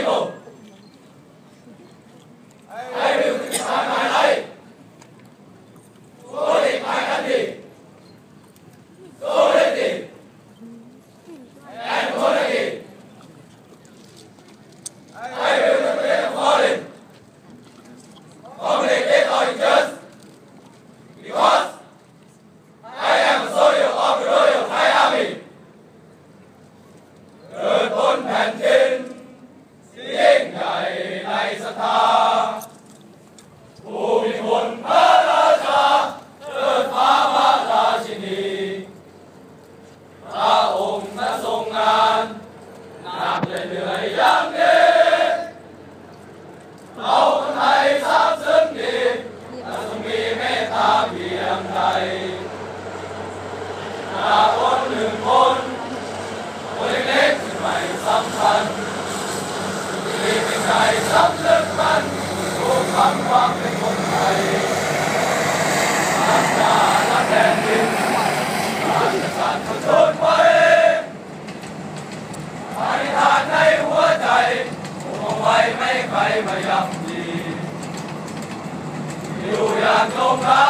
people. I will defend my. ศรัทธาผู้มีคุณพระราชาเกิดฟ้ามาราชินีพระองค์นทรงงานหนักเหนื่อยอย่างนี้เราคนไทยทราบซึ้งดีและทรงมีเมตตาเพียงใดนาคนหนึ่งคนคนเล็กๆไม่สำคัญที่เป็นใจสำคัญ นั้นรู้คำความเป็นคนไทยอาณาและแผ่นดินราชสารทุนนไว้ไททานในหัวใจห่วงไว้ไม่ใครมายับยีอยู่อย่างลงรั